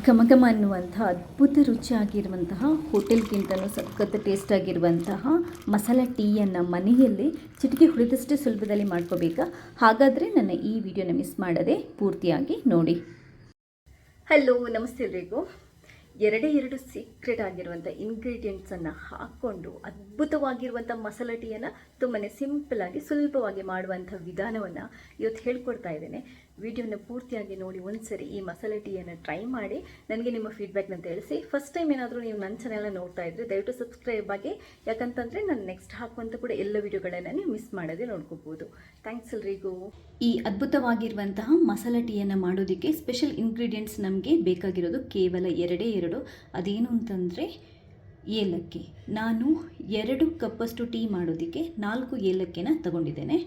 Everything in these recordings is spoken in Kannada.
ಘಮಘಮ ಅನ್ನುವಂಥ ಅದ್ಭುತ ರುಚಿಯಾಗಿರುವಂತಹ ಹೋಟೆಲ್ಗಿಂತಲೂ ಸಖತ್ ಟೇಸ್ಟ್ ಆಗಿರುವಂತಹ ಮಸಾಲ ಟೀಯನ್ನು ಮನೆಯಲ್ಲಿ ಚಿಟಿಕೆ ಹುಳಿದಷ್ಟೇ ಸುಲಭದಲ್ಲಿ ಮಾಡ್ಕೋಬೇಕಾ. ಹಾಗಾದರೆ ನನ್ನ ಈ ವಿಡಿಯೋನ ಮಿಸ್ ಮಾಡದೆ ಪೂರ್ತಿಯಾಗಿ ನೋಡಿ. ಹಲೋ ನಮಸ್ತೆ ಎಲ್ರಿಗೂ ಎರಡೇ ಎರಡು ಸೀಕ್ರೆಟ್ ಆಗಿರುವಂಥ ಇಂಗ್ರೀಡಿಯೆಂಟ್ಸನ್ನು ಹಾಕ್ಕೊಂಡು ಅದ್ಭುತವಾಗಿರುವಂಥ ಮಸಾಲೆ ಟೀಯನ್ನು ತುಂಬಾ ಸಿಂಪಲಾಗಿ ಸುಲಭವಾಗಿ ಮಾಡುವಂಥ ವಿಧಾನವನ್ನು ಇವತ್ತು ಹೇಳ್ಕೊಡ್ತಾ ಇದ್ದೇನೆ. ವಿಡಿಯೋನ ಪೂರ್ತಿಯಾಗಿ ನೋಡಿ ಒಂದ್ಸರಿ ಈ ಮಸಾಲೆ ಟೀಯನ್ನು ಟ್ರೈ ಮಾಡಿ ನನಗೆ ನಿಮ್ಮ ಫೀಡ್ಬ್ಯಾಕ್ನ ತಿಳಿಸಿ. ಫಸ್ಟ್ ಟೈಮ್ ಏನಾದರೂ ನೀವು ನನ್ನ ಚಾನೆಲ್ನ ನೋಡ್ತಾ ಇದ್ದರೆ ದಯವಿಟ್ಟು ಸಬ್ಸ್ಕ್ರೈಬ್ ಆಗಿ, ಯಾಕಂತಂದರೆ ನಾನು ನೆಕ್ಸ್ಟ್ ಹಾಕುವಂಥ ಕೂಡ ಎಲ್ಲ ವಿಡಿಯೋಗಳನ್ನು ನೀವು ಮಿಸ್ ಮಾಡದೆ ನೋಡ್ಕೋಬೋದು. ಥ್ಯಾಂಕ್ಸ್ ಎಲ್ರಿಗೂ. ಈ ಅದ್ಭುತವಾಗಿರುವಂತಹ ಮಸಾಲೆ ಟೀಯನ್ನು ಮಾಡೋದಕ್ಕೆ ಸ್ಪೆಷಲ್ ಇಂಗ್ರೀಡಿಯೆಂಟ್ಸ್ ನಮಗೆ ಬೇಕಾಗಿರೋದು ಕೇವಲ ಎರಡೇ ಎರಡು. ಅದೇನು ಅಂತಂದರೆ ಏಲಕ್ಕಿ. ನಾನು ಎರಡು ಕಪ್ಪಷ್ಟು ಟೀ ಮಾಡೋದಕ್ಕೆ ನಾಲ್ಕು ಏಲಕ್ಕಿನ ತಗೊಂಡಿದ್ದೇನೆ.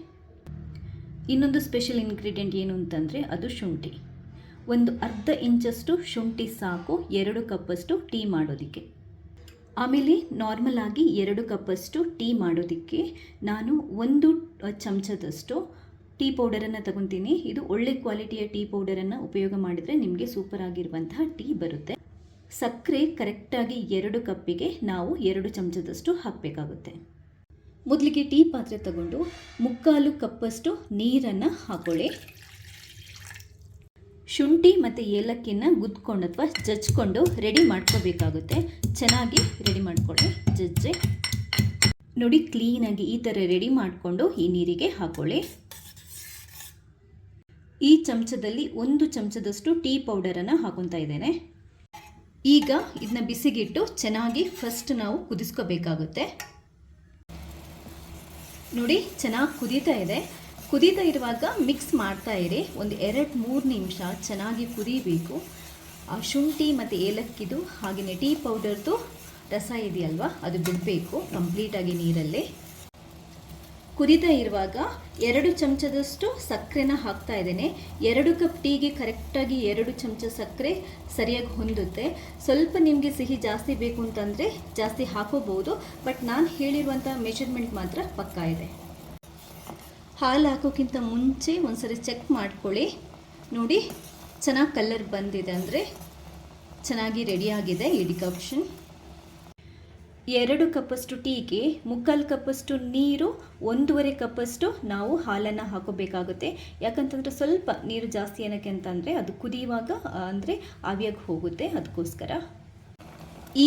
ಇನ್ನೊಂದು ಸ್ಪೆಷಲ್ ಇನ್ಗ್ರೀಡಿಯೆಂಟ್ ಏನು ಅಂತಂದರೆ ಅದು ಶುಂಠಿ. ಒಂದು ಅರ್ಧ ಇಂಚಷ್ಟು ಶುಂಠಿ ಸಾಕು, ಎರಡು ಕಪ್ಪಷ್ಟು ಟೀ ಮಾಡೋದಕ್ಕೆ. ಆಮೇಲೆ ನಾರ್ಮಲ್ ಆಗಿ ಎರಡು ಕಪ್ಪಷ್ಟು ಟೀ ಮಾಡೋದಕ್ಕೆ ನಾನು ಒಂದು ಚಮಚದಷ್ಟು ಟೀ ಪೌಡರನ್ನು ತಗೊತೀನಿ. ಇದು ಒಳ್ಳೆ ಕ್ವಾಲಿಟಿಯ ಟೀ ಪೌಡರನ್ನು ಉಪಯೋಗ ಮಾಡಿದರೆ ನಿಮಗೆ ಸೂಪರ್ ಆಗಿರುವಂತಹ ಟೀ ಬರುತ್ತೆ. ಸಕ್ಕರೆ ಕರೆಕ್ಟಾಗಿ ಎರಡು ಕಪ್ಪಿಗೆ ನಾವು ಎರಡು ಚಮಚದಷ್ಟು ಹಾಕಬೇಕಾಗುತ್ತೆ. ಮೊದಲಿಗೆ ಟೀ ಪಾತ್ರೆ ತಗೊಂಡು ಮುಕ್ಕಾಲು ಕಪ್ಪಷ್ಟು ನೀರನ್ನು ಹಾಕೊಳ್ಳಿ. ಶುಂಠಿ ಮತ್ತು ಏಲಕ್ಕಿನ ಗುದ್ಕೊಂಡು ಅಥವಾ ಜಜ್ಕೊಂಡು ರೆಡಿ ಮಾಡ್ಕೋಬೇಕಾಗುತ್ತೆ. ಚೆನ್ನಾಗಿ ರೆಡಿ ಮಾಡ್ಕೊಳ್ಳಿ, ಜಜ್ಜೆ. ನೋಡಿ, ಕ್ಲೀನಾಗಿ ಈ ಥರ ರೆಡಿ ಮಾಡಿಕೊಂಡು ಈ ನೀರಿಗೆ ಹಾಕೊಳ್ಳಿ. ಈ ಚಮಚದಲ್ಲಿ ಒಂದು ಚಮಚದಷ್ಟು ಟೀ ಪೌಡರನ್ನು ಹಾಕೊತಾ ಇದ್ದೇನೆ. ಈಗ ಇದನ್ನ ಬಿಸಿಗಿಟ್ಟು ಚೆನ್ನಾಗಿ ಫಸ್ಟ್ ನಾವು ಕುದಿಸ್ಕೋಬೇಕಾಗುತ್ತೆ. ನೋಡಿ, ಚೆನ್ನಾಗಿ ಕುದೀತಾ ಇದೆ. ಕುದೀತಾ ಇರುವಾಗ ಮಿಕ್ಸ್ ಮಾಡ್ತಾ ಇರಿ. ಒಂದು ಎರಡು, ಮೂರು ನಿಮಿಷ ಚೆನ್ನಾಗಿ ಕುದಿಬೇಕು. ಆ ಶುಂಠಿ ಮತ್ತು ಏಲಕ್ಕಿದು ಹಾಗೆಯೇ ಟೀ ಪೌಡರ್ದು ರಸ ಇದೆಯಲ್ವ, ಅದು ಬಿಡಬೇಕು ಕಂಪ್ಲೀಟಾಗಿ ನೀರಲ್ಲಿ. ಕುದೀತಾ ಇರುವಾಗ ಎರಡು ಚಮಚದಷ್ಟು ಸಕ್ಕರೆನ ಹಾಕ್ತಾ ಇದ್ದೇನೆ. ಎರಡು ಕಪ್ ಟೀಗೆ ಕರೆಕ್ಟಾಗಿ ಎರಡು ಚಮಚ ಸಕ್ಕರೆ ಸರಿಯಾಗಿ ಹೊಂದುತ್ತೆ. ಸ್ವಲ್ಪ ನಿಮಗೆ ಸಿಹಿ ಜಾಸ್ತಿ ಬೇಕು ಅಂತಂದರೆ ಜಾಸ್ತಿ ಹಾಕೋಬಹುದು. ಬಟ್ ನಾನು ಹೇಳಿರುವಂಥ ಮೆಷರ್ಮೆಂಟ್ ಮಾತ್ರ ಪಕ್ಕಾ ಇದೆ. ಹಾಲು ಹಾಕೋಕ್ಕಿಂತ ಮುಂಚೆ ಒಂದ್ಸರಿ ಚೆಕ್ ಮಾಡ್ಕೊಳ್ಳಿ. ನೋಡಿ, ಚೆನ್ನಾಗಿ ಕಲ್ಲರ್ ಬಂದಿದೆ ಅಂದರೆ ಚೆನ್ನಾಗಿ ರೆಡಿಯಾಗಿದೆ ಈ ಡಿಕಾಪ್ಷನ್ ಎರಡು ಕಪ್ಪಷ್ಟು ಟೀಗೆ, ಮುಕ್ಕಾಲು ಕಪ್ಪಷ್ಟು ನೀರು, ಒಂದೂವರೆ ಕಪ್ಪಷ್ಟು ನಾವು ಹಾಲನ್ನು ಹಾಕೋಬೇಕಾಗುತ್ತೆ. ಯಾಕಂತಂದರೆ ಸ್ವಲ್ಪ ನೀರು ಜಾಸ್ತಿ ಏನಕ್ಕೆ ಅಂತಂದರೆ ಅದು ಕುದಿಯುವಾಗ ಅಂದರೆ ಆವಿಯಾಗಿ ಹೋಗುತ್ತೆ ಅದಕ್ಕೋಸ್ಕರ.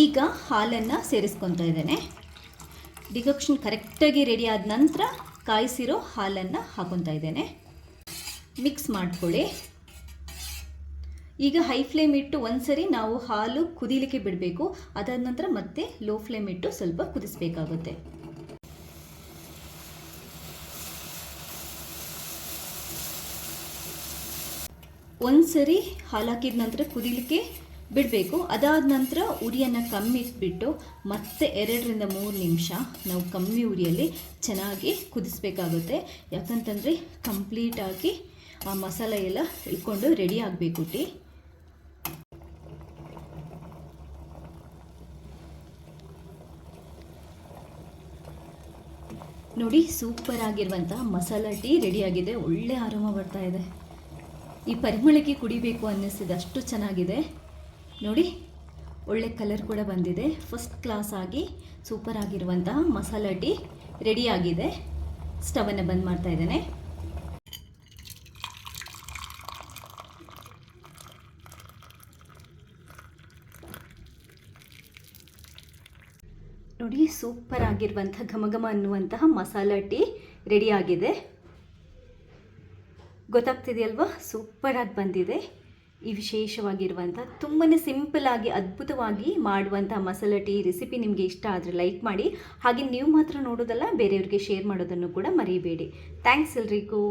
ಈಗ ಹಾಲನ್ನು ಸೇರಿಸ್ಕೊತಾ ಇದ್ದೇನೆ. ಡಿಗಕ್ಷನ್ ಕರೆಕ್ಟಾಗಿ ರೆಡಿ ಆದ ನಂತರ ಕಾಯಿಸಿರೋ ಹಾಲನ್ನು ಹಾಕೊತಾ ಇದ್ದೇನೆ. ಮಿಕ್ಸ್ ಮಾಡ್ಕೊಳ್ಳಿ. ಈಗ ಹೈ ಫ್ಲೇಮ್ ಇಟ್ಟು ಒಂದ್ಸರಿ ನಾವು ಹಾಲು ಕುದಿಲಿಕ್ಕೆ ಬಿಡಬೇಕು. ಅದಾದ ನಂತರ ಮತ್ತೆ ಲೋ ಫ್ಲೇಮ್ ಇಟ್ಟು ಸ್ವಲ್ಪ ಕುದಿಸಬೇಕಾಗುತ್ತೆ. ಒಂದ್ಸರಿ ಹಾಲು ಹಾಕಿದ ನಂತರ ಕುದಿಲಿಕ್ಕೆ ಬಿಡಬೇಕು. ಅದಾದ ನಂತರ ಉರಿಯನ್ನು ಕಮ್ಮಿ ಇಟ್ಬಿಟ್ಟು ಮತ್ತೆ ಎರಡರಿಂದ ಮೂರು ನಿಮಿಷ ನಾವು ಕಮ್ಮಿ ಉರಿಯಲ್ಲಿ ಚೆನ್ನಾಗಿ ಕುದಿಸ್ಬೇಕಾಗುತ್ತೆ. ಯಾಕಂತಂದರೆ ಕಂಪ್ಲೀಟಾಗಿ ಆ ಮಸಾಲೆ ಎಲ್ಲ ಇಟ್ಕೊಂಡು ರೆಡಿ ಆಗಬೇಕು ಟೀ ನೋಡಿ ಸೂಪರ್ ಆಗಿರುವಂತಹ ಮಸಾಲ ಟೀ ರೆಡಿಯಾಗಿದೆ ಒಳ್ಳೆ ಆರಾಮ ಬರ್ತಾ ಇದೆ. ಈ ಪರಿಮಳಕ್ಕೆ ಕುಡಿಬೇಕು ಅನ್ನಿಸಿದೆ ಅಷ್ಟು ಚೆನ್ನಾಗಿದೆ. ನೋಡಿ, ಒಳ್ಳೆ ಕಲರ್ ಕೂಡ ಬಂದಿದೆ. ಫಸ್ಟ್ ಕ್ಲಾಸ್ ಆಗಿ ಸೂಪರ್ ಆಗಿರುವಂತಹ ಮಸಾಲ ಟೀ ರೆಡಿಯಾಗಿದೆ ಸ್ಟವನ್ನು ಬಂದ್ ಮಾಡ್ತಾ ಇದ್ದೇನೆ. ನೋಡಿ, ಸೂಪರ್ ಆಗಿರುವಂಥ ಘಮ ಅನ್ನುವಂತಹ ಮಸಾಲ ಟೀ ರೆಡಿಯಾಗಿದೆ ಗೊತ್ತಾಗ್ತಿದೆಯಲ್ವಾ? ಸೂಪರಾಗಿ ಬಂದಿದೆ. ಈ ವಿಶೇಷವಾಗಿರುವಂಥ ತುಂಬಾ ಸಿಂಪಲಾಗಿ ಅದ್ಭುತವಾಗಿ ಮಾಡುವಂಥ ಮಸಾಲ ಟೀ ರೆಸಿಪಿ ನಿಮಗೆ ಇಷ್ಟ ಆದರೆ ಲೈಕ್ ಮಾಡಿ. ಹಾಗೆ ನೀವು ಮಾತ್ರ ನೋಡೋದಲ್ಲ, ಬೇರೆಯವ್ರಿಗೆ ಶೇರ್ ಮಾಡೋದನ್ನು ಕೂಡ ಮರಿಬೇಡಿ. ಥ್ಯಾಂಕ್ಸ್ ಎಲ್ರಿಗೂ.